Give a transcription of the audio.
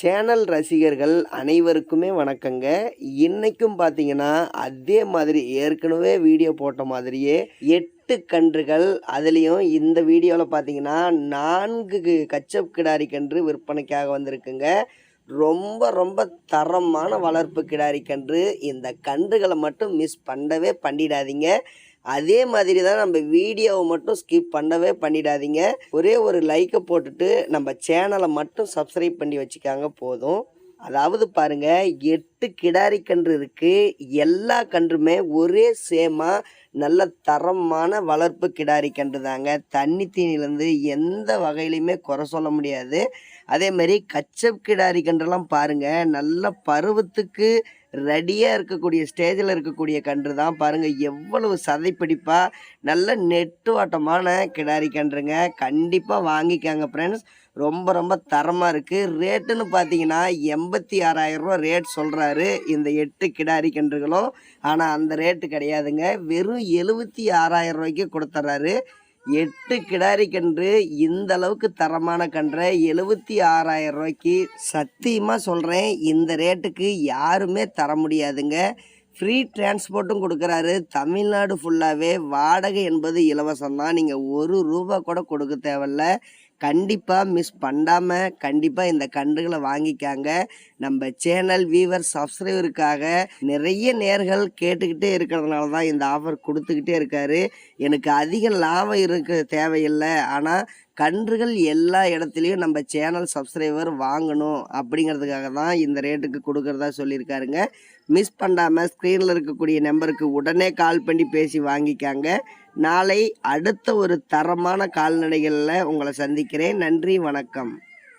Channel ரசிகர்கள் அனைவருக்குமே வணக்கங்க. இன்றைக்கும் பார்த்தீங்கன்னா அதே மாதிரி ஏற்கனவே வீடியோ போட்ட மாதிரியே எட்டு கன்றுகள் அதுலேயும் இந்த வீடியோவில் பார்த்தீங்கன்னா நான்கு கச்சப் கிடாரி கன்று விற்பனைக்காக வந்திருக்குங்க. ரொம்ப ரொம்ப தரமான வளர்ப்பு கிடாரி கன்று. இந்த கன்றுகளை மட்டும் மிஸ் பண்ணவே பண்ணிடாதீங்க. அதே மாதிரி தான் நம்ம வீடியோவை மட்டும் ஸ்கிப் பண்ணவே பண்ணிடாதீங்க. ஒரே ஒரு லைக்கை போட்டுட்டு நம்ம சேனலை மட்டும் சப்ஸ்கிரைப் பண்ணி வச்சுக்காங்க போதும். அதாவது பாருங்க எட்டு கிடாரி கன்று இருக்கு. எல்லா கன்றுமே ஒரே சேமா நல்ல தரமான வளர்ப்பு கிடாரி கன்று தாங்க. தண்ணி தீனிலேருந்து எந்த வகையிலையுமே குறை சொல்ல முடியாது. அதே மாதிரி கச்சப் கிடாரி கன்றுலாம் பாருங்க நல்ல பருவத்துக்கு ரெடியாக இருக்கக்கூடிய ஸ்டேஜில் இருக்கக்கூடிய கன்று தான். பாருங்கள் எவ்வளவு சதைப்பிடிப்பாக நல்ல நெட்டுவாட்டமான கிடாரி கன்றுங்க. கண்டிப்பாக வாங்கிக்கோங்க ஃப்ரெண்ட்ஸ் ரொம்ப ரொம்ப தரமாக இருக்குது ரேட்டுன்னு பார்த்தீங்கன்னா எண்பத்தி ஆறாயிரரூவா ரேட் சொல்கிறாரு இந்த எட்டு கிடாரி கன்றுகளும். ஆனால் அந்த ரேட்டு கிடையாதுங்க. வெறும் எழுபத்தி ஆறாயிரம் ரூபாய்க்கு கொடுத்துட்றாரு எட்டு கிடாரி கன்று இந்த அளவுக்கு தரமான கன்றை எழுபத்தி ஆறாயிரம் ரூபாய்க்கு. சத்தியமாக சொல்கிறேன் இந்த ரேட்டுக்கு யாருமே தர முடியாதுங்க. ஃப்ரீ டிரான்ஸ்போர்ட்டும் கொடுக்குறாரு. தமிழ்நாடு ஃபுல்லாகவே வாடகை என்பது இலவசம் தான் நீங்கள் ஒரு ரூபா கூட கொடுக்க தேவையில்ல. கண்டிப்பாக மிஸ் பண்ணாமல் கண்டிப்பாக இந்த கன்றுகளை வாங்கிக்காங்க. நம்ம சேனல் வீவர் சப்ஸ்கிரைபருக்காக நிறைய நேர்கள் கேட்டுக்கிட்டே இருக்கிறதுனால தான் இந்த ஆஃபர் கொடுத்துக்கிட்டே இருக்காரு. எனக்கு அதிக லாபம் இருக்க தேவையில்லை. ஆனால் கன்றுகள் எல்லா இடத்துலையும் நம்ம சேனல் சப்ஸ்கிரைபர் வாங்கணும் அப்படிங்கிறதுக்காக தான் இந்த ரேட்டுக்கு கொடுக்குறதா சொல்லியிருக்காருங்க. மிஸ் பண்ணாமல் ஸ்க்ரீனில் இருக்கக்கூடிய நம்பருக்கு உடனே கால் பண்ணி பேசி வாங்கிக்காங்க. நாளை அடுத்த ஒரு தரமான கால்நடைகளில் உங்களை சந்திக்கிறேன். நன்றி வணக்கம்.